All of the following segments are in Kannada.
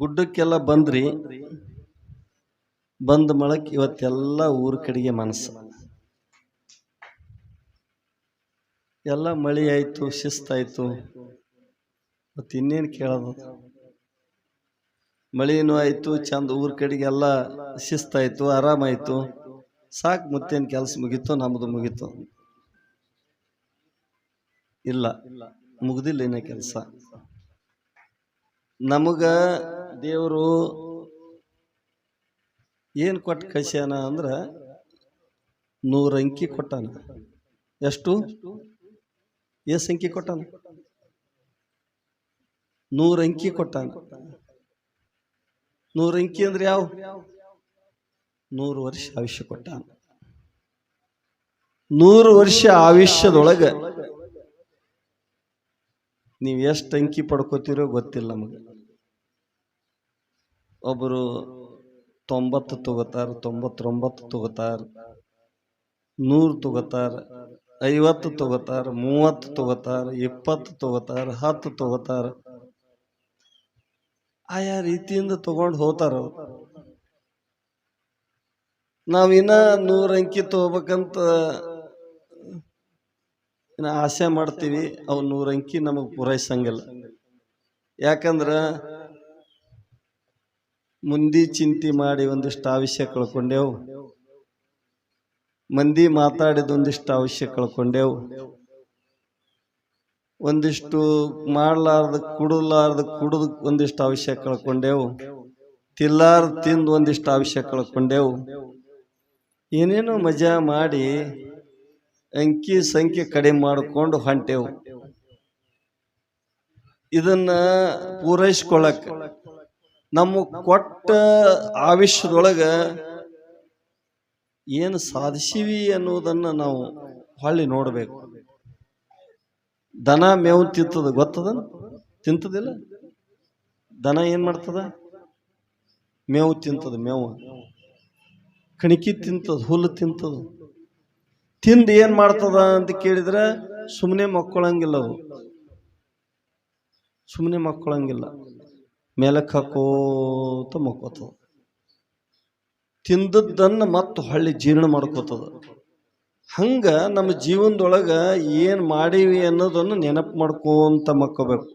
ಗುಡ್ಡಕ್ಕೆಲ್ಲ ಬಂದ್ರಿ, ಬಂದ ಮಳಕ್ ಇವತ್ತೆಲ್ಲ ಊರ ಕಡೆಗೆ ಮನಸ್ಸು. ಎಲ್ಲ ಮಳಿ ಆಯ್ತು ಶಿಸ್ತಾಯ್ತು ಮತ್ತು ಇನ್ನೇನು ಕೇಳೋದು? ಮಳೆನೂ ಆಯಿತು, ಚಂದ ಊರ ಕಡೆಗೆಲ್ಲ ಶಿಸ್ತಾಯಿತು ಆರಾಮಾಯಿತು ಸಾಕು ಮತ್ತೇನು ಕೆಲಸ ಮುಗೀತು ನಮ್ಮದು ಮುಗೀತು. ಇಲ್ಲ, ಮುಗ್ದಿಲ್ಲ ಇನ್ನೇ ಕೆಲಸ. ನಮಗ ದೇವರು ಏನು ಕೊಟ್ಟು ಕಳ್ಸ್ಯಾನ ಅಂದ್ರೆ ನೂರ ಅಂಕಿ ಕೊಟ್ಟಾನ. ಎಷ್ಟು? ಎಷ್ಟು ಅಂಕಿ ಕೊಟ್ಟಾನ. ನೂರ ಅಂಕಿ ಕೊಟ್ಟಾನ. ನೂರ ಅಂಕಿ ಅಂದ್ರೆ ಯಾವ? ನೂರು ವರ್ಷ ಆಯುಷ್ಯ ಕೊಟ್ಟಾನ. ನೂರು ವರ್ಷ ಆಯುಷ್ಯದೊಳಗೆ ನೀವು ಎಷ್ಟು ಅಂಕಿ ಪಡ್ಕೋತೀರೋ ಗೊತ್ತಿಲ್ಲ ನಮಗೆ. ಒಬ್ಬರು ತೊಂಬತ್ತು ತಗೋತಾರ ತೊಂಬತ್ತೊಂಬತ್ತು ತಗೋತಾರ ನೂರು ತಗೋತಾರ ಐವತ್ತು ತಗೋತಾರ ಮೂವತ್ತು ತಗೋತಾರ ಇಪ್ಪತ್ತು ತಗೋತಾರ ಹತ್ತು ತಗೋತಾರ ಆಯಾ ರೀತಿಯಿಂದ ತಗೊಂಡು ಹೋಗ್ತಾರೆ. ನಾವಿನ್ನ ನೂರ ಅಂಕಿ ತಗೋಬೇಕಂತ ಆಸೆ ಮಾಡ್ತೀವಿ. ಅವು ನೂರ ಅಂಕಿ ನಮಗೆ ಪೂರೈಸಂಗಿಲ್ಲ. ಯಾಕಂದ್ರ ಮುಂದಿ ಚಿಂತೆ ಮಾಡಿ ಒಂದಿಷ್ಟು ಆವಿಷ್ಯ ಕಳ್ಕೊಂಡೆವು. ಮಂದಿ ಮಾತಾಡಿದ ಒಂದಿಷ್ಟು ಆವಿಷ್ಯ ಕಳ್ಕೊಂಡೆವು. ಒಂದಿಷ್ಟು ಮಾಡಲಾರ್ದ, ಕುಡಲಾರ್ದ, ಕುಡಿದು ಒಂದಿಷ್ಟು ಆವಿಷ್ಯ ಕಳ್ಕೊಂಡೆವು. ತಿಲ್ಲಾರ್ದ, ತಿಂದು ಒಂದಿಷ್ಟು ಆವಿಷ್ಯ ಕಳ್ಕೊಂಡೆವು. ಏನೇನೋ ಮಜಾ ಮಾಡಿ ಅಂಕಿ ಸಂಖ್ಯೆ ಕಡಿಮೆ ಮಾಡಿಕೊಂಡು ಹೊಂಟೆವು. ಇದನ್ನ ಪೂರೈಸ್ಕೊಳಕ್ ನಮ್ಮ ಕೊಟ್ಟ ಆವಿಷ್ಯದೊಳಗ ಏನು ಸಾಧಿಸಿವಿ ಅನ್ನೋದನ್ನ ನಾವು ಹೊಳ್ಳಿ ನೋಡಬೇಕು. ದನ ಮೇವು ತಿಂತದ ಗೊತ್ತದ? ತಿಂತದಿಲ್ಲ? ದನ ಏನ್ ಮಾಡ್ತದ? ಮೇವು ತಿಂತದ, ಮೇವು. ಕಣಿಕಿ ತಿಂತದ, ಹುಲ್ಲು ತಿಂತದ. ತಿಂದು ಏನ್ ಮಾಡ್ತದ ಅಂತ ಕೇಳಿದ್ರೆ ಸುಮ್ಮನೆ ಮಕ್ಕಳಂಗಿಲ್ಲ ಅವು. ಸುಮ್ಮನೆ ಮಕ್ಕಳಂಗಿಲ್ಲ. ಮೇಲಕ್ಕೆ ಹಾಕೋತ ಮಕ್ಕೋತದ ತಿಂದದ್ದನ್ನು ಮತ್ತು ಹೊಳ್ಳಿ ಜೀರ್ಣ ಮಾಡ್ಕೋತದ. ಹಂಗೆ ನಮ್ಮ ಜೀವನದೊಳಗೆ ಏನು ಮಾಡೀವಿ ಅನ್ನೋದನ್ನು ನೆನಪು ಮಾಡ್ಕೊಂತ ಮಕ್ಕೋಬೇಕು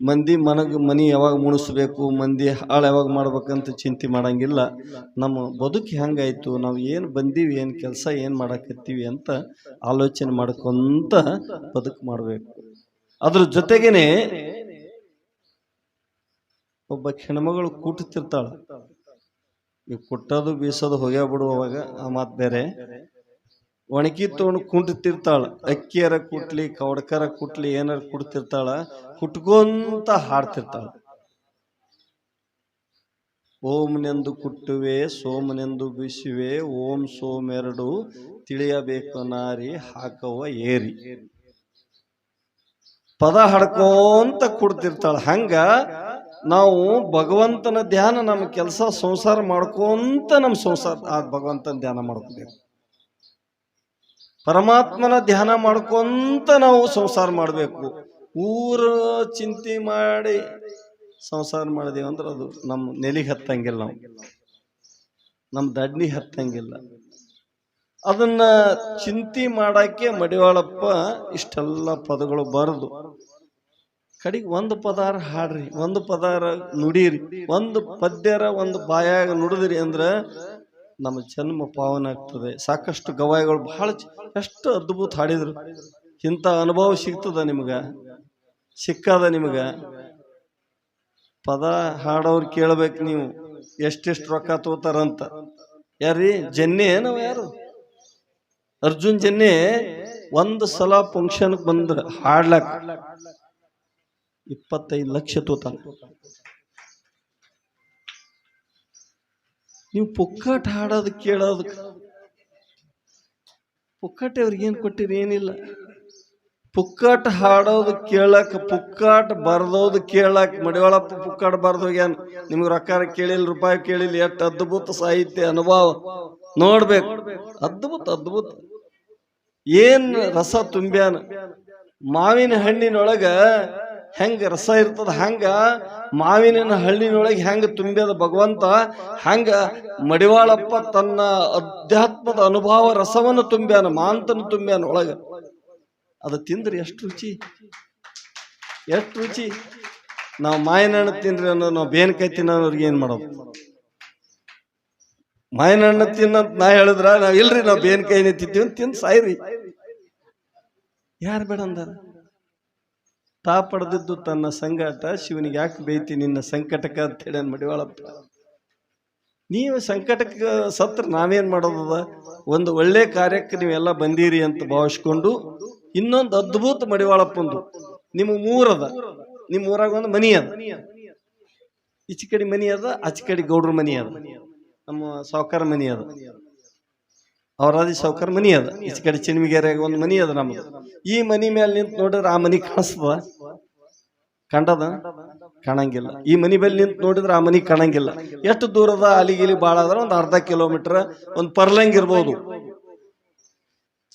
ಮಂದಿ ಮನಗೆ, ಮನಿ ಯಾವಾಗ ಮುಣಿಸ್ಬೇಕು, ಮಂದಿ ಹಾಳು ಯಾವಾಗ ಮಾಡ್ಬೇಕಂತ ಚಿಂತೆ ಮಾಡಂಗಿಲ್ಲ. ನಮ್ಮ ಬದುಕು ಹೆಂಗಾಯ್ತು ನಾವು ಏನು ಬಂದೀವಿ, ಏನು ಕೆಲಸ, ಏನು ಮಾಡಕತ್ತೀವಿ ಅಂತ ಆಲೋಚನೆ ಮಾಡ್ಕೊಂತ ಬದುಕು ಮಾಡಬೇಕು. ಅದ್ರ ಜೊತೆಗೇನೆ ಒಬ್ಬ ಹೆಣ್ಮಗಳು ಕೂಟುತ್ತಿರ್ತಾಳ ಈ ಕುಟ್ಟೋದು, ಬೀಸೋದು ಹೋಗ್ಯಾ ಬಿಡುವಾಗ ಆ ಮಾತು ಬೇರೆ. ಒಣಗಿ ತೊಗೊಂಡು ಕುಂಟುತ್ತಿರ್ತಾಳ ಅಕ್ಕಿಯರ ಕುಟ್ಲಿ, ಕವಡ್ಕರ ಕುಟ್ಲಿ, ಏನಾರ ಕುಡ್ತಿರ್ತಾಳ. ಕುಟ್ಕೊಂತ ಹಾಡ್ತಿರ್ತಾಳ. ಓಂನೆಂದು ಕುಟ್ಟುವೆ ಸೋಮನೆಂದು ಬೀಸುವೆ, ಓಂ ಸೋಮೆರಡು ತಿಳಿಯಬೇಕು ನಾರಿ, ಹಾಕವ ಏರಿ. ಪದ ಹಾಡ್ಕೊಂತ ಕುಡ್ತಿರ್ತಾಳ. ಹಂಗ ನಾವು ಭಗವಂತನ ಧ್ಯಾನ ನಮ್ಮ ಕೆಲಸ ಸಂಸಾರ ಮಾಡ್ಕೊಂತ ನಮ್ಮ ಸಂಸಾರ ಆ ಭಗವಂತನ ಧ್ಯಾನ ಮಾಡ್ಕೋಬೇಕು. ಪರಮಾತ್ಮನ ಧ್ಯಾನ ಮಾಡ್ಕೊಂತ ನಾವು ಸಂಸಾರ ಮಾಡಬೇಕು. ಊರ ಚಿಂತೆ ಮಾಡಿ ಸಂಸಾರ ಮಾಡಿದೀವಿ ಅಂದ್ರೆ ಅದು ನಮ್ಮ ನೆಲಿಗೆ ಹತ್ತಂಗಿಲ್ಲ ನಾವು. ನಮ್ಮ ದಡ್ನಿ ಹತ್ತಂಗಿಲ್ಲ. ಅದನ್ನ ಚಿಂತೆ ಮಾಡಕ್ಕೆ ಮಡಿವಾಳಪ್ಪ ಇಷ್ಟೆಲ್ಲ ಪದಗಳು ಬರೆದು ಕಡೆಗೆ ಒಂದು ಪದಾರ ಹಾಡ್ರಿ, ಒಂದು ಪದಾರ ನುಡೀರಿ, ಒಂದು ಪದ್ಯರ ಒಂದು ಬಾಯಾಗ ನುಡಿದ್ರಿ ಅಂದ್ರೆ ನಮ್ಮ ಜನ್ಮ ಪಾವನ ಆಗ್ತದೆ. ಸಾಕಷ್ಟು ಗವಾಯಿಗಳು ಬಹಳ ಎಷ್ಟು ಅದ್ಭುತ ಹಾಡಿದ್ರು. ಇಂಥ ಅನುಭವ ಸಿಗ್ತದ ನಿಮ್ಗೆ? ಸಿಕ್ಕದ ನಿಮ್ಗೆ? ಪದ ಹಾಡೋರು ಕೇಳ್ಬೇಕು ನೀವು, ಎಷ್ಟೆಷ್ಟು ರೊಕ್ಕ ತಗೋತಾರಂತ. ಯಾರೀ ಜನ್ನೆ ನಾವು ಯಾರು? ಅರ್ಜುನ್ ಜನ್ನೆ ಒಂದು ಸಲ ಫಂಕ್ಷನ್ ಬಂದ್ರ ಹಾಡ್ಲಕ್. ಇಪ್ಪತ್ತೈದು ಲಕ್ಷ ತೋತಾನ ನೀವು ಪುಕ್ಕಟ್ ಹಾಡೋದು ಕೇಳೋದು. ಪುಕ್ಕಟ್ಟೆ ಅವ್ರಿಗೆ ಏನ್ ಕೊಟ್ಟಿರಿ? ಏನಿಲ್ಲ. ಪುಕ್ಕಟ್ ಹಾಡೋದು ಕೇಳಕ್, ಪುಕ್ಕಾಟ್ ಬರ್ದೋದು ಕೇಳಕ್, ಮಡಿವಾಳಪ್ಪ ಪುಕ್ಕಾಟ್ ಬರ್ದೋಗ್ಯಾನ ನಿಮ್ಗೆ ರೊಕ್ಕ ಕೇಳಿಲ್ಲ, ರೂಪಾಯಿ ಕೇಳಿಲ್ಲ, ಎಷ್ಟು ಅದ್ಭುತ ಸಾಹಿತ್ಯ ಅನುಭವ. ನೋಡ್ಬೇಕು. ಅದ್ಭುತ ಅದ್ಭುತ. ಏನ್ ರಸ ತುಂಬ್ಯಾನ? ಮಾವಿನ ಹಣ್ಣಿನೊಳಗ ಹೆಂಗ ರಸ ಇರ್ತದ ಹಂಗ ಮಾವಿನ ಹಳ್ಳಿನೊಳಗೆ ಹೆಂಗ ತುಂಬ್ಯದ ಭಗವಂತ, ಹಂಗ ಮಡಿವಾಳಪ್ಪ ತನ್ನ ಅಧ್ಯಾತ್ಮದ ಅನುಭವ ರಸವನ್ನು ತುಂಬ್ಯಾನ, ಮಾಂತನ ತುಂಬ್ಯಾನ ಒಳಗ. ಅದು ತಿಂದ್ರೆ ಎಷ್ಟು ರುಚಿ? ಎಷ್ಟು ರುಚಿ? ನಾವು ಮಾವಿನ ಹಣ್ಣು ತಿನ್ರಿ ಅನ್ನೋ ನಾವು ಬೇನ್ಕಾಯಿ ತಿನ್ನೋರಿಗೆ ಏನ್ ಮಾಡೋದು? ಮಾಯನಣ್ಣ ತಿನ್ನಂತ ನಾ ಹೇಳಿದ್ರ ನಾವ್ ಇಲ್ರಿ ನಾವು ಬೇನ್ಕಾಯಿನೇ ತಿಂತೀವಿ ಅಂತ ತಿಂದು ಸಾಯ್ರಿ. ಯಾರು ಬೇಡ ಅಂದಾರ? ತಾ ಪಡೆದಿದ್ದು ತನ್ನ ಸಂಗಾಟ ಶಿವನಿಗೆ ಯಾಕೆ ಬೈತಿ ನಿನ್ನ ಸಂಕಟಕ ಅಂತ ಹೇಳಿ ಮಡಿವಾಳಪ್ಪ. ನೀವು ಸಂಕಟಕ್ಕೆ ಸತ್ರ ನಾವೇನ್ ಮಾಡೋದದ? ಒಂದು ಒಳ್ಳೆ ಕಾರ್ಯಕ್ಕೆ ನೀವೆಲ್ಲ ಬಂದೀರಿ ಅಂತ ಭಾವಿಸ್ಕೊಂಡು ಇನ್ನೊಂದು ಅದ್ಭುತ ಮಡಿವಾಳಪ್ಪಂದು. ನಿಮ್ಮ ಮೂರದ ನಿಮ್ಮ ಊರಾಗ ಒಂದು ಮನಿ ಅದ. ಈಚೆ ಕಡೆ ಮನಿ ಅದ, ಆಚೆ ಕಡೆ ಗೌಡ್ರ ಮನಿ ಅದ. ನಮ್ಮ ಸಾವುಕಾರ ಮನಿ ಅದ. ಅವರಾದಿ ಸೌಕರ್ ಮನಿ ಅದ. ಈಚೆ ಕಡೆ ಚಿನ್ಮಿಗೆರೆಯಾಗ ಒಂದು ಮನಿ ಅದ ನಮ್ದು. ಈ ಮನಿ ಮೇಲೆ ನಿಂತು ನೋಡಿದ್ರೆ ಆ ಮನಿ ಕಾಣಿಸ್ತದ? ಕಂಡದ ಕಾಣಂಗಿಲ್ಲ. ಈ ಮನಿ ಮೇಲೆ ನಿಂತು ನೋಡಿದ್ರೆ ಆ ಮನಿ ಕಾಣಂಗಿಲ್ಲ. ಎಷ್ಟು ದೂರದ ಅಲಿಗಿಲಿ ಬಾಳ ಆದ್ರೆ ಒಂದು ಅರ್ಧ ಕಿಲೋಮೀಟರ್, ಒಂದು ಪರ್ಲಂಗ್ ಇರ್ಬೋದು.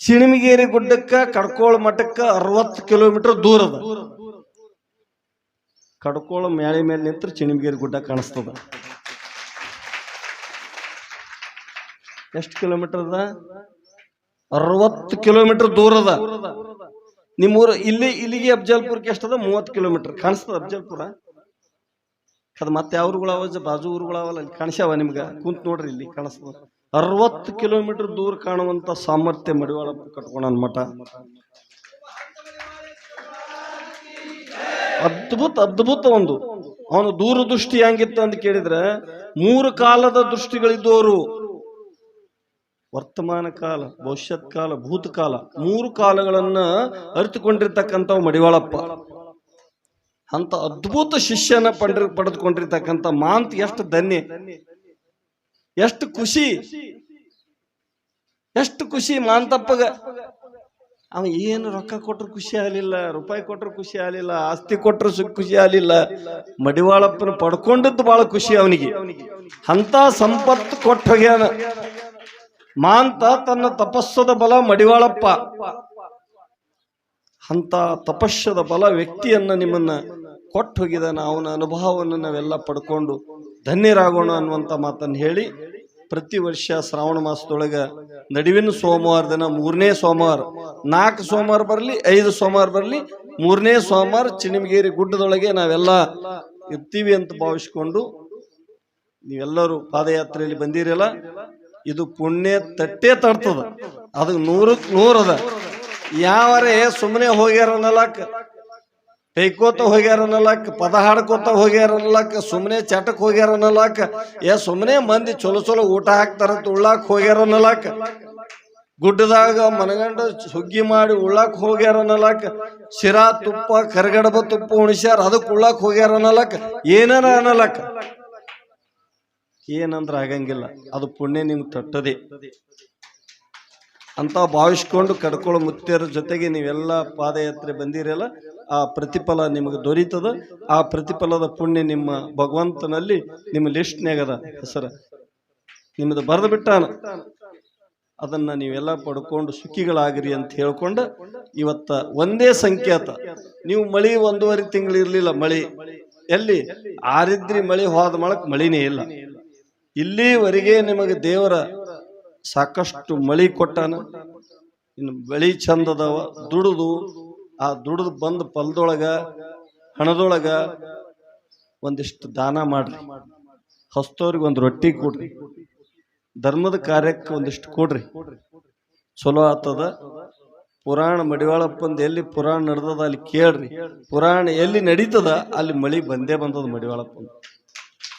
ಚಿಣಿಮಿಗೇರಿ ಗುಡ್ಡಕ್ಕೆ, ಕಡ್ಕೋಳ ಮಠಕ್ಕೆ ಅರವತ್ತು ಕಿಲೋಮೀಟರ್ ದೂರದ ಕಡ್ಕೋಳ ಮ್ಯಾಳಿ ಮೇಲೆ ನಿಂತ್ರೆ ಚಿಣಿಮಿಗೇರಿ ಗುಡ್ಡ ಕಾಣಿಸ್ತದ. ಎಷ್ಟು ಕಿಲೋಮೀಟರ್ ಅದ? ಅರವತ್ತು ಕಿಲೋಮೀಟರ್ ದೂರದ ನಿಮ್ಮೂರ ಇಲ್ಲಿ, ಇಲ್ಲಿಗೆ ಅಫ್ಜಲ್ಪುರಕ್ಕೆ ಎಷ್ಟದ ಮೂವತ್ತು ಕಿಲೋಮೀಟರ್. ಕಾಣಿಸ್ತದ ಅಬ್ಜಲ್ಪುರ ಅದು ಮತ್ತೆ ಯಾವ ಬಾಜು ಊರುಗಳವಲ್ಲ ಅಲ್ಲಿ ಕಾಣಿಸ್ಯಾವ ನಿಮ್ಗೆ? ಕುಂತ್ ನೋಡ್ರಿ ಇಲ್ಲಿ ಕಾಣಿಸ್ತದ. ಅರವತ್ತು ಕಿಲೋಮೀಟರ್ ದೂರ ಕಾಣುವಂತ ಸಾಮರ್ಥ್ಯ ಮಡಿವಾಳ ಕಟ್ಕೊಂಡ ಮಠ. ಅದ್ಭುತ ಅದ್ಭುತ ಒಂದು. ಅವನು ದೂರದೃಷ್ಟಿ ಹೆಂಗಿತ್ತು ಅಂತ ಕೇಳಿದ್ರೆ, ಮೂರು ಕಾಲದ ದೃಷ್ಟಿಗಳಿದ್ದವರು ವರ್ತಮಾನ ಕಾಲ, ಭವಿಷ್ಯತ್ ಕಾಲ ಭೂತಕಾಲ ಮೂರು ಕಾಲಗಳನ್ನ ಅರಿತುಕೊಂಡಿರ್ತಕ್ಕಂಥವು ಮಡಿವಾಳಪ್ಪ. ಅಂತ ಅದ್ಭುತ ಶಿಷ್ಯನ ಪಡೆದ, ಪಡೆದುಕೊಂಡಿರ್ತಕ್ಕಂಥ ಮಾಂತ್ ಎಷ್ಟು ಧನ್ಯ. ಎಷ್ಟು ಖುಷಿ. ಎಷ್ಟು ಖುಷಿ ಮಾಂತಪ್ಪಗ. ಅವ ಏನು ರೊಕ್ಕ ಕೊಟ್ರು ಖುಷಿ ಆಗಲಿಲ್ಲ, ರೂಪಾಯಿ ಕೊಟ್ರು ಖುಷಿ ಆಗಲಿಲ್ಲ, ಆಸ್ತಿ ಸುಖ ಖುಷಿ ಆಗಲಿಲ್ಲ. ಮಡಿವಾಳಪ್ಪನ ಪಡ್ಕೊಂಡಿದ್ದು ಬಹಳ ಖುಷಿ ಅವನಿಗೆ. ಅಂತ ಸಂಪತ್ತು ಕೊಟ್ಟ ಮಾಂತ ತನ್ನ ತಪಸ್ಸದ ಬಲ ಮಡಿವಾಳಪ್ಪ. ಅಂತ ತಪಸ್ಸದ ಬಲ ವ್ಯಕ್ತಿಯನ್ನ ನಿಮ್ಮನ್ನ ಕೊಟ್ಟು ಹೋಗಿದನ ಅವನ ಅನುಭವವನ್ನು ನಾವೆಲ್ಲ ಪಡ್ಕೊಂಡು ಧನ್ಯರಾಗೋಣ ಅನ್ನುವಂತ ಮಾತನ್ನು ಹೇಳಿ ಪ್ರತಿ ವರ್ಷ ಶ್ರಾವಣ ಮಾಸದೊಳಗ ನಡುವಿನ ಸೋಮವಾರ ದಿನ ಮೂರನೇ ಸೋಮವಾರ, ನಾಲ್ಕು ಸೋಮವಾರ ಬರಲಿ, ಐದು ಸೋಮವಾರ ಬರಲಿ, ಮೂರನೇ ಸೋಮವಾರ ಚಿಣಿಮಗೇರಿ ಗುಡ್ಡದೊಳಗೆ ನಾವೆಲ್ಲ ಇರ್ತೀವಿ ಅಂತ ಭಾವಿಸ್ಕೊಂಡು ನೀವೆಲ್ಲರೂ ಪಾದಯಾತ್ರೆಯಲ್ಲಿ ಬಂದಿರಲ್ಲ. ಇದು ಪುಣ್ಯ ತಟ್ಟೆ ತಡ್ತದ ಅದು ನೂರಕ್ಕೆ ಅದ. ಯಾವರೇ ಸುಮ್ಮನೆ ಹೋಗ್ಯಾರ ಪೈಕೋತ ಕೈಕೋತ ಹೋಗ್ಯಾರ ಅನ್ನಲಕ್ಕ ಪದ ಹಾಡ್ಕೋತ ಹೋಗ್ಯಾರ ಅನ್ನಲಕ್ಕ ಸುಮ್ಮನೆ ಚಟಕ್ ಹೋಗ್ಯಾರ ಅನ್ನಲಕ್ಕ ಏ ಸುಮ್ಮನೆ ಮಂದಿ ಚಲೋ ಚಲೋ ಊಟ ಹಾಕ್ತಾರಂತ ಉಳ್ಳಾಕ್ ಹೋಗ್ಯಾರ ಅನ್ನಲಕ್ಕ ಗುಡ್ಡದಾಗ ಮನಗಂಡ ಸುಗ್ಗಿ ಮಾಡಿ ಉಳ್ಳಾಕ್ ಹೋಗ್ಯಾರ ಅನ್ನಲಕ್ಕ ಶಿರಾ ತುಪ್ಪ, ಕರಗಡಬ ತುಪ್ಪ ಉಣಿಸ್ಯಾರ, ಅದಕ್ಕೆ ಉಳ್ಳಾಕ್ ಹೋಗ್ಯಾರ ಅನ್ನಲಕ್ಕ ಏನಾರ ಅನ್ನಲಕ್ಕ ಏನಂದ್ರ ಆಗಂಗಿಲ್ಲ. ಅದು ಪುಣ್ಯ ನಿಮ್ಗೆ ತಟ್ಟದೆ. ಅಂತ ಭಾವಿಸ್ಕೊಂಡು ಕಡ್ಕೊಳ್ಳೋ ಮುತ್ತೆಯರ ಜೊತೆಗೆ ನೀವೆಲ್ಲ ಪಾದಯಾತ್ರೆ ಬಂದಿರಲ್ಲ, ಆ ಪ್ರತಿಫಲ ನಿಮಗೆ ದೊರೀತದ. ಆ ಪ್ರತಿಫಲದ ಪುಣ್ಯ ನಿಮ್ಮ ಭಗವಂತನಲ್ಲಿ ನಿಮ್ಮ ಲಿಸ್ಟ್ನಾಗದ ಹೆಸರ ನಿಮ್ಮದು ಬರೆದು ಬಿಟ್ಟಾನ. ಅದನ್ನ ನೀವೆಲ್ಲ ಪಡ್ಕೊಂಡು ಸುಖಿಗಳಾಗಿರಿ ಅಂತ ಹೇಳ್ಕೊಂಡು ಇವತ್ತ ಒಂದೇ ಸಂಕೇತ. ನೀವು ಮಳಿ ಒಂದೂವರೆ ತಿಂಗಳು ಇರಲಿಲ್ಲ ಮಳಿ. ಎಲ್ಲಿ? ಆರಿದ್ರಿ ಮಳಿ, ಹೋದ ಮಳಿನೇ ಇಲ್ಲ. ಇಲ್ಲಿವರೆಗೆ ನಿಮಗೆ ದೇವರ ಸಾಕಷ್ಟು ಮಳಿ ಕೊಟ್ಟಾನ. ಇನ್ನು ಬೆಳಿ ಚಂದದವ, ದುಡಿದು, ಆ ದುಡಿದು ಬಂದ ಫಲದೊಳಗ, ಹಣದೊಳಗ ಒಂದಿಷ್ಟು ದಾನ ಮಾಡ್ರಿ. ಹಸ್ತವ್ರಿಗೆ ಒಂದು ರೊಟ್ಟಿ ಕೊಡ್ರಿ. ಧರ್ಮದ ಕಾರ್ಯಕ್ಕೆ ಒಂದಿಷ್ಟು ಕೊಡ್ರಿ. ಚಲೋ ಆತದ. ಪುರಾಣ ಮಡಿವಾಳಪ್ಪಂದು ಎಲ್ಲಿ ಪುರಾಣ ನಡೆದದ ಅಲ್ಲಿ ಕೇಳ್ರಿ. ಪುರಾಣ ಎಲ್ಲಿ ನಡೀತದ ಅಲ್ಲಿ ಮಳಿ ಬಂದೇ ಬಂದದ ಮಡಿವಾಳಪ್ಪಂದ.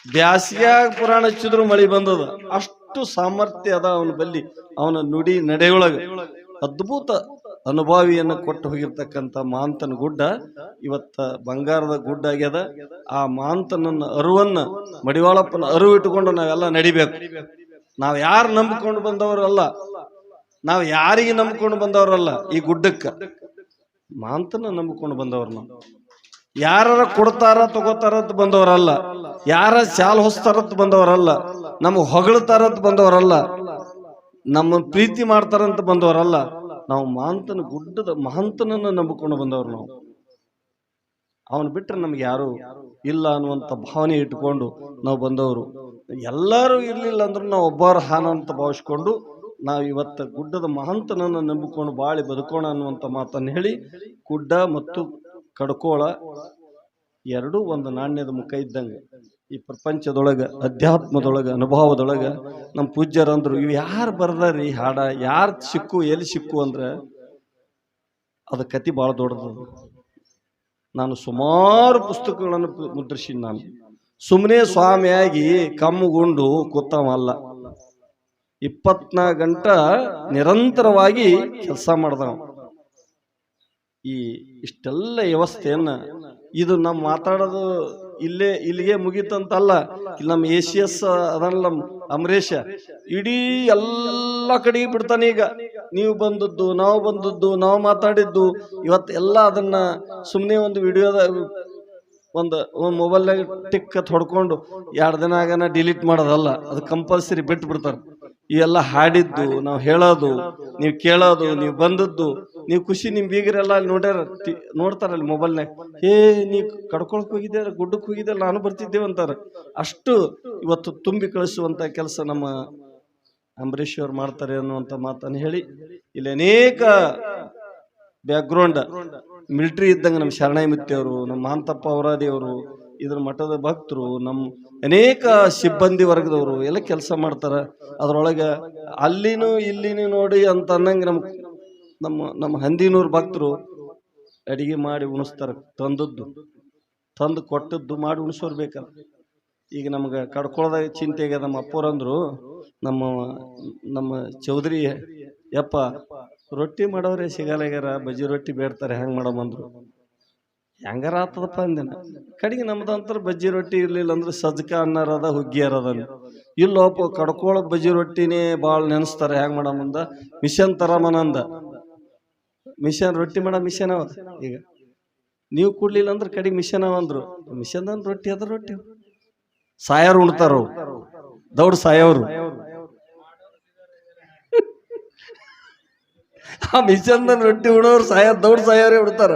ಬ್ಯಾಸಿಗ್ಯಾಗ ಪುರಾಣ ಹಚ್ಚಿದ್ರು ಮಳಿ ಬಂದದ. ಅಷ್ಟು ಸಾಮರ್ಥ್ಯ ಅದ ಅವನ ಬಲ್ಲಿ, ಅವನ ನುಡಿ ನಡೆಯೊಳಗ. ಅದ್ಭುತ ಅನುಭವಿಯನ್ನು ಕೊಟ್ಟು ಹೋಗಿರ್ತಕ್ಕಂಥ ಮಾಂತನ ಗುಡ್ಡ ಇವತ್ತ ಬಂಗಾರದ ಗುಡ್ಡ ಆಗ್ಯದ. ಆ ಮಾಂತನನ್ನ, ಅರುವನ್ನ ಮಡಿವಾಳಪ್ಪನ ಅರಿವು ಇಟ್ಟುಕೊಂಡು ನಾವೆಲ್ಲ ನಡಿಬೇಕು. ನಾವು ಯಾರು ನಂಬಿಕೊಂಡು ಬಂದವರಲ್ಲ ನಾವು ಯಾರಿಗೆ ನಂಬಿಕೊಂಡು ಬಂದವರಲ್ಲ ಈ ಗುಡ್ಡಕ್ಕೆ. ಮಾಂತನ ನಂಬಿಕೊಂಡು ಬಂದವ್ರು ನಾವು. ಯಾರ ಕೊಡ್ತಾರ ತಗೋತಾರಂತ ಬಂದವರಲ್ಲ, ಯಾರ ಶಾಲ್ ಹೊಸ್ತಾರಂತ ಬಂದವರಲ್ಲ ನಮ್ಗೆ ಹೊಗಳತಾರತ್ ಬಂದವರಲ್ಲ, ನಮ್ಮ ಪ್ರೀತಿ ಮಾಡ್ತಾರಂತ ಬಂದವರಲ್ಲ, ನಾವು ಮಹಂತನ ಗುಡ್ಡದ ಮಹಂತನನ್ನು ನಂಬಿಕೊಂಡು ಬಂದವರು ನಾವು. ಅವನು ಬಿಟ್ಟರೆ ನಮ್ಗೆ ಯಾರು ಇಲ್ಲ ಅನ್ನುವಂಥ ಭಾವನೆ ಇಟ್ಕೊಂಡು ನಾವು ಬಂದವರು. ಎಲ್ಲರೂ ಇರಲಿಲ್ಲ ಅಂದ್ರೂ ನಾವು ಒಬ್ಬರ ಹಾನ ಅಂತ ಭಾವಿಸ್ಕೊಂಡು ನಾವು ಇವತ್ತು ಗುಡ್ಡದ ಮಹಂತನನ್ನು ನಂಬಿಕೊಂಡು ಬಾಳಿ ಬದುಕೋಣ ಅನ್ನುವಂಥ ಮಾತನ್ನು ಹೇಳಿ, ಗುಡ್ಡ ಮತ್ತು ಕಡ್ಕೋಳ ಎರಡೂ ಒಂದು ನಾಣ್ಯದ ಮುಖ ಇದ್ದಂಗೆ. ಈ ಪ್ರಪಂಚದೊಳಗೆ, ಅಧ್ಯಾತ್ಮದೊಳಗೆ, ಅನುಭವದೊಳಗೆ ನಮ್ಮ ಪೂಜ್ಯರಂದ್ರು ಇವು ಯಾರು ಬರ್ದಾರಿ ಹಾಡ? ಯಾರು ಸಿಕ್ಕು, ಎಲ್ಲಿ ಸಿಕ್ಕು ಅಂದ್ರೆ ಅದು ಕತಿ ಭಾಳ ದೊಡ್ಡದು. ನಾನು ಸುಮಾರು ಪುಸ್ತಕಗಳನ್ನು ಮುದ್ರಿಸಿನಿ ನಾನು. ಸುಮ್ಮನೆ ಸ್ವಾಮಿಯಾಗಿ ಕಮ್ಮುಗೊಂಡು ಕೂತವಲ್ಲ ಇಪ್ಪತ್ನಾಲ್ಕು ಗಂಟ ನಿರಂತರವಾಗಿ ಕೆಲಸ ಮಾಡ್ದವ ಈ ಇಷ್ಟೆಲ್ಲ ವ್ಯವಸ್ಥೆಯನ್ನು ಇದು ನಮ್ಮ ಮಾತಾಡೋದು ಇಲ್ಲೇ, ಇಲ್ಲಿಗೆ ಮುಗೀತಂತಲ್ಲ. ನಮ್ಮ ಎ ಸಿ ಎಸ್ ಅದಲ್ಲ ನಮ್ಮ ಅಮರೇಶ. ಇಡೀ ಎಲ್ಲ ಕಡೆಗೆ ಬಿಡ್ತಾನೆ ಈಗ. ನೀವು ಬಂದದ್ದು, ನಾವು ಬಂದದ್ದು, ನಾವು ಮಾತಾಡಿದ್ದು. ಇವತ್ತು ಎಲ್ಲ ಅದನ್ನ ಸುಮ್ಮನೆ ಒಂದು ವಿಡಿಯೋದ, ಒಂದು ಒಂದು ಮೊಬೈಲ್ನಾಗ ಟಿಕ್ ಹೊಡ್ಕೊಂಡು ಎರಡು ದಿನ ಆಗನ ಡಿಲೀಟ್ ಮಾಡೋದಲ್ಲ. ಅದು ಕಂಪಲ್ಸರಿ ಬಿಟ್ಟು ಬಿಡ್ತಾರೆ ಎಲ್ಲ ಹಾಡಿದ್ದು, ನಾವು ಹೇಳೋದು, ನೀವು ಕೇಳೋದು, ನೀವು ಬಂದದ್ದು. ನೀವು ಖುಷಿ ನಿಮ್ ಬೀಗರೆಲ್ಲ ಅಲ್ಲಿ ನೋಡ್ಯಾರ ನೋಡ್ತಾರಲ್ಲಿ ಮೊಬೈಲ್ನಾಗ ಏ ನೀ ಕಡ್ಕೊಳಕ್ ಹೋಗಿದ್ದೆ ಗುಡ್ಡಕ್ಕೆ ಹೋಗಿದ್ದೆ ನಾನು ಬರ್ತಿದ್ದೇವೆ ಅಂತಾರೆ. ಅಷ್ಟು ಇವತ್ತು ತುಂಬಿ ಕಳಿಸುವಂತ ಕೆಲಸ ನಮ್ಮ ಅಂಬರೀಷ್ ಅವ್ರು ಮಾಡ್ತಾರೆ ಅನ್ನುವಂಥ ಮಾತನ್ನು ಹೇಳಿ, ಇಲ್ಲಿ ಅನೇಕ ಬ್ಯಾಕ್ಗ್ರೌಂಡ್ ಮಿಲಿಟರಿ ಇದ್ದಂಗೆ ನಮ್ಮ ಶರಣಾಯಿ ಅವರು, ನಮ್ಮ ಮಹಾಂತಪ್ಪ ಅವರಾದಿ ಅವರು, ಇದ್ರ ಮಠದ ಭಕ್ತರು, ನಮ್ಮ ಅನೇಕ ಸಿಬ್ಬಂದಿ ವರ್ಗದವರು ಎಲ್ಲ ಕೆಲಸ ಮಾಡ್ತಾರೆ. ಅದರೊಳಗೆ ಅಲ್ಲಿನೂ ಇಲ್ಲಿನೂ ನೋಡಿ ಅಂತ ಅನ್ನಂಗೆ ನಮ್ಮ ನಮ್ಮ ನಮ್ಮ ಹಂದಿನೂರು ಭಕ್ತರು ಅಡಿಗೆ ಮಾಡಿ ಉಣಿಸ್ತಾರೆ, ತಂದದ್ದು. ತಂದು ಕೊಟ್ಟದ್ದು ಮಾಡಿ ಉಣಿಸೋರು ಬೇಕಲ್ಲ ಈಗ ನಮ್ಗೆ ಕಡ್ಕೊಳ್ದಾಗ ಚಿಂತೆಗೆ ನಮ್ಮ ಅಪ್ಪರಂದ್ರು, ನಮ್ಮ ನಮ್ಮ ಚೌಧರಿ ಯಪ್ಪ, ರೊಟ್ಟಿ ಮಾಡೋರೇ ಸಿಗಲಾಗ್ಯಾರ ಬಜ್ಜಿ ರೊಟ್ಟಿ ಬೇಡ್ತಾರೆ, ಹೆಂಗೆ ಮಾಡಮಂದ್ರು ಹೆಂಗಾರ ಆತದಪ್ಪ ಅಂದಿನ. ಕಡೆಗೆ ನಮ್ದಂತರ ಬಜ್ಜಿ ರೊಟ್ಟಿ ಇರಲಿಲ್ಲ ಅಂದ್ರೆ ಸಜ್ಕ ಅನ್ನರದ ಹುಗ್ಗಿ ಅರದ ಇಲ್ಲೋಪ ಕಡ್ಕೊಳ ಬಜ್ಜಿ ರೊಟ್ಟಿನೇ ಭಾಳ ನೆನೆಸ್ತಾರೆ, ಹೆಂಗೆ ಮಾಡಮಂದ ಮಿಷನ್ ತರಮನಂದ. ಮಿಷನ್, ರೊಟ್ಟಿ ಮಾಡ ಮಿಷನ್ ಅವ. ಈಗ ನೀವು ಕೊಡ್ಲಿಲ್ಲ ಅಂದ್ರೆ ಕಡೆಗೆ ಮಿಷನ್ ಅವ ಅಂದ್ರು. ಮಿಷನ್ ರೊಟ್ಟಿ ಅದ ರೊಟ್ಟಿ. ಸಾಯವ್ರು ಉಣ್ತಾರ ದೌಡ್ ಸಾಯವ್ರು. ಆ ಮಿಷನ್ ರೊಟ್ಟಿ ಉಣೋರು ಸಾಯ, ದೌಡ್ ಸಾಯವ್ರೆ ಉಡ್ತಾರ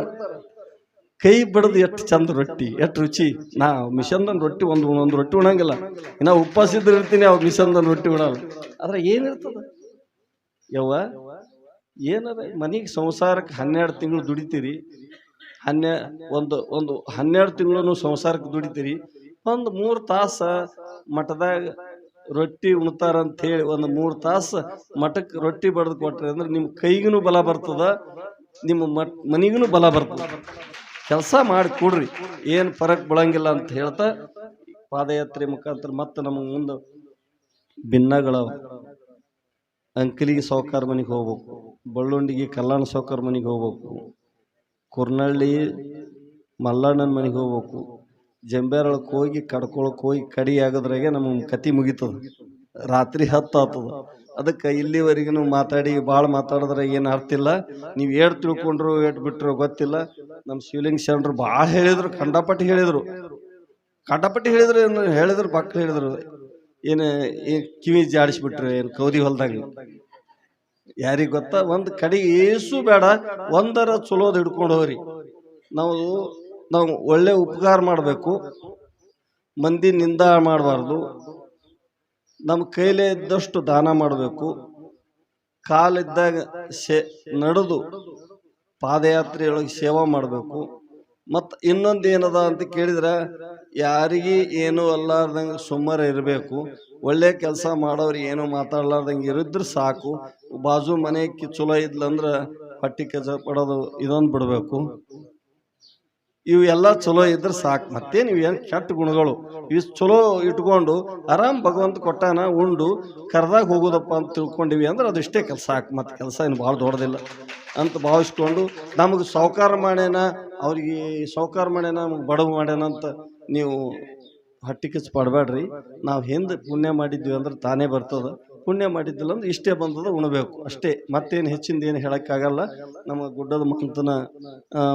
ಕೈ ಬಡದು ಎಷ್ಟು ಚಂದ ರೊಟ್ಟಿ, ಎಷ್ಟು ರುಚಿ. ನಾ ಮಿಷನ್ದನ್ ರೊಟ್ಟಿ ಒಂದು ಒಂದು ರೊಟ್ಟಿ ಉಣಂಗಿಲ್ಲ. ಇನ್ನ ಉಪವಾಸ ಇರ್ತೀನಿ ಅವ್ ಮಿಷನ್ದನ್ ರೊಟ್ಟಿ ಉಣಲ್ಲ. ಆದ್ರೆ ಏನಿರ್ತದ ಯವ್ವ ಏನದ ಮನೆಗೆ ಸಂಸಾರಕ್ಕೆ ಹನ್ನೆರಡು ತಿಂಗಳು ದುಡಿತೀರಿ, ಹನ್ನೆ, ಒಂದು ಒಂದು ಹನ್ನೆರಡು ತಿಂಗಳು ಸಂಸಾರಕ್ಕೆ ದುಡಿತೀರಿ, ಒಂದು ಮೂರು ತಾಸ ಮಠದಾಗ ರೊಟ್ಟಿ ಉಣ್ತಾರ ಅಂತ ಹೇಳಿ ಒಂದು ಮೂರು ತಾಸು ಮಠಕ್ಕೆ ರೊಟ್ಟಿ ಬಡ್ದು ಕೊಟ್ರಿ ಅಂದ್ರೆ ನಿಮ್ಮ ಕೈಗೂ ಬಲ ಬರ್ತದ, ನಿಮ್ಮ ಮಟ್ ಮನೆಗೂ ಬಲ ಬರ್ತದ. ಕೆಲಸ ಮಾಡಿ ಕೊಡ್ರಿ, ಏನು ಫರಕ್ ಬಿಳಂಗಿಲ್ಲ ಅಂತ ಹೇಳ್ತಾ ಪಾದಯಾತ್ರೆ ಮುಖಾಂತರ ಮತ್ತೆ ನಮಗೆ ಮುಂದೆ ಭಿನ್ನಗಳವ. ಅಂಕಲಿಗೆ ಸೌಕಾರ ಮನೆಗೆ ಹೋಗ್ಬೇಕು. ಬಳ್ಳುಂಡಿಗೆ ಕಲ್ಯಾಣ ಸೌಕಾರ ಮನೆಗೆ ಹೋಗ್ಬೇಕು. ಕುರ್ನಳ್ಳಿ ಮಲ್ಲಣ್ಣನ ಮನೆಗೆ ಹೋಗ್ಬೇಕು. ಜಂಬೇರಳಕ್ಕೆ ಹೋಗಿ ಕಡ್ಕೊಳಕ್ಕೆ ಹೋಗಿ ಕಡಿ ಆಗೋದ್ರಾಗೆ ನಮ್ಮ ಕತಿ ಮುಗೀತದ. ರಾತ್ರಿ ಹತ್ತು ಆಗ್ತದ ಅದಕ್ಕೆ ಇಲ್ಲಿವರೆಗೂ ಮಾತಾಡಿ ಭಾಳ ಮಾತಾಡಿದ್ರೆ ಏನು ಅರ್ಥ ಇಲ್ಲ. ನೀವು ಏಟ್ ತಿಳ್ಕೊಂಡ್ರು ಏಟ್ ಬಿಟ್ಟರು ಗೊತ್ತಿಲ್ಲ. ನಮ್ಮ ಶಿವಲಿಂಗ ಶರಣರು ಭಾಳ ಹೇಳಿದರು ಖಂಡಪಟ್ಟಿ ಹೇಳಿದರು. ಕಂಡಪಟ್ಟಿ ಹೇಳಿದ್ರು ಹೇಳಿದ್ರು ಬಕ್ ಹೇಳಿದ್ರು. ಏನು ಏನು ಕಿವಿ ಜಾಡಿಸ್ಬಿಟ್ರೆ ಏನು ಕೌದಿ ಹೊಲ್ದಾಗ? ಯಾರಿಗೆ ಗೊತ್ತಾ? ಒಂದು ಕಡೆ ಏಸು ಬೇಡ, ಒಂದರ ಚಲೋದ್ ಹಿಡ್ಕೊಂಡು ಹೋಗ್ರಿ. ನಾವು ನಾವು ಒಳ್ಳೆ ಉಪಕಾರ ಮಾಡಬೇಕು. ಮಂದಿ ನಿಂದ ಮಾಡಬಾರ್ದು. ನಮ್ಮ ಕೈಲೇ ಇದ್ದಷ್ಟು ದಾನ ಮಾಡಬೇಕು. ಕಾಲಿದ್ದಾಗ ಸೇ ನಡೆದು ಪಾದಯಾತ್ರೆಯೊಳಗೆ ಸೇವಾ ಮಾಡಬೇಕು. ಮತ್ತು ಇನ್ನೊಂದು ಏನದ ಅಂತ ಕೇಳಿದ್ರೆ, ಯಾರಿಗೆ ಏನೂ ಅಲ್ಲಾರ್ದಂಗೆ ಸುಮ್ಮನೆ ಇರಬೇಕು. ಒಳ್ಳೆ ಕೆಲಸ ಮಾಡೋರು ಏನು ಮಾತಾಡ್ಲಾರ್ದಂಗೆ ಇರಿದ್ರೆ ಸಾಕು. ಬಾಜು ಮನೆ ಚಲೋ ಇದ್ಲಂದ್ರೆ ಪಟ್ಟಿ ಕೆಲಸ ಪಡೋದು ಇದೊಂದು ಬಿಡಬೇಕು. ಇವು ಎಲ್ಲ ಚಲೋ ಇದ್ರೆ ಸಾಕು. ಮತ್ತೆ ನೀವು ಏನು ಕೆಟ್ಟ ಗುಣಗಳು? ಇವು ಚಲೋ ಇಟ್ಕೊಂಡು ಆರಾಮ್ ಭಗವಂತ ಕೊಟ್ಟಾನ ಉಂಡು ಕರ್ದಾಗ ಹೋಗೋದಪ್ಪ ಅಂತ ತಿಳ್ಕೊಂಡಿವಿ ಅಂದ್ರೆ ಅದು ಇಷ್ಟೇ ಕೆಲಸ ಸಾಕು. ಮತ್ತೆ ಕೆಲಸ ಏನು ಭಾಳ ದೊಡ್ಡದಿಲ್ಲ ಅಂತ ಭಾವಿಸ್ಕೊಂಡು ನಮಗೆ ಸಾವುಕಾರ ಮಾಡ್ಯಾನ, ಅವ್ರಿಗೆ ಸಾವುಕಾರ ಮಾಡ್ಯಾನ, ನಮಗೆ ಬಡವ ಮಾಡ್ಯಾನ ಅಂತ ನೀವು ಹಟ್ಟಿ ಕಿಚ್ಚು ಪಡಬೇಡ್ರಿ. ನಾವು ಹಿಂದೆ ಪುಣ್ಯ ಮಾಡಿದ್ವಿ ಅಂದ್ರೆ ತಾನೇ ಬರ್ತದ. ಪುಣ್ಯ ಮಾಡಿದ್ದಿಲ್ಲ ಅಂದ್ರೆ ಇಷ್ಟೇ ಬಂದದ ಉಣಬೇಕು. ಅಷ್ಟೇ. ಮತ್ತೇನು ಹೆಚ್ಚಿಂದ ಏನು ಹೇಳೋಕ್ಕಾಗಲ್ಲ. ನಮ್ಮ ಗುಡ್ಡದ ಮಹಂತನ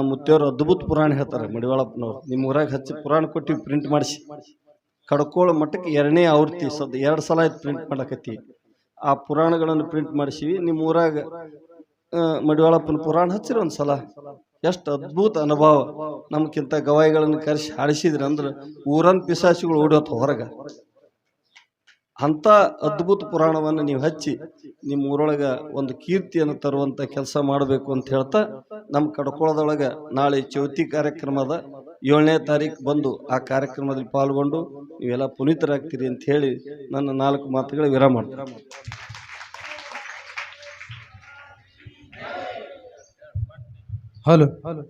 ಮುತ್ತೆಯವರು ಅದ್ಭುತ ಪುರಾಣ ಹೇಳ್ತಾರೆ ಮಡಿವಾಳಪ್ಪನವ್ರು. ನಿಮ್ಮ ಊರಾಗ ಹಚ್ಚಿ ಪುರಾಣ ಕೊಟ್ಟು ಪ್ರಿಂಟ್ ಮಾಡಿಸಿ. ಕಡ್ಕೋಳ ಮಟ್ಟಕ್ಕೆ ಎರಡನೇ ಆವೃತ್ತಿ ಸದ್ ಎರಡು ಸಲ ಆಯ್ತು ಪ್ರಿಂಟ್ ಮಾಡಕತ್ತಿ. ಆ ಪುರಾಣಗಳನ್ನು ಪ್ರಿಂಟ್ ಮಾಡಿಸಿವಿ. ನಿಮ್ಮ ಊರಾಗ ಮಡಿವಾಳಪ್ಪನ ಪುರಾಣ ಹಚ್ಚಿರಿ ಒಂದು ಸಲ. ಎಷ್ಟು ಅದ್ಭುತ ಅನುಭವ. ನಮ್ಗಿಂತ ಗವಾಯಿಗಳನ್ನು ಕರೆಸಿ ಹಾಡಿಸಿದ್ರಿ ಅಂದ್ರೆ ಊರನ್ ಪಿಸಾಸಿಗಳು ಓಡೋತ್ ಹೊರಗ. ಅಂತ ಅದ್ಭುತ ಪುರಾಣವನ್ನು ನೀವು ಹಚ್ಚಿ ನಿಮ್ಮ ಊರೊಳಗೆ ಒಂದು ಕೀರ್ತಿಯನ್ನು ತರುವಂತ ಕೆಲಸ ಮಾಡಬೇಕು ಅಂತ ಹೇಳ್ತಾ ನಮ್ಮ ಕಡ್ಕೊಳದೊಳಗೆ ನಾಳೆ ಚೌತಿ ಕಾರ್ಯಕ್ರಮದ ಏಳನೇ ತಾರೀಕು ಬಂದು ಆ ಕಾರ್ಯಕ್ರಮದಲ್ಲಿ ಪಾಲ್ಗೊಂಡು ನೀವೆಲ್ಲ ಪುನೀತರಾಗ್ತೀರಿ ಅಂತ ಹೇಳಿ ನನ್ನ ನಾಲ್ಕು ಮಾತುಗಳ ವಿರಾಮ ಹಲೋ ಹಲೋ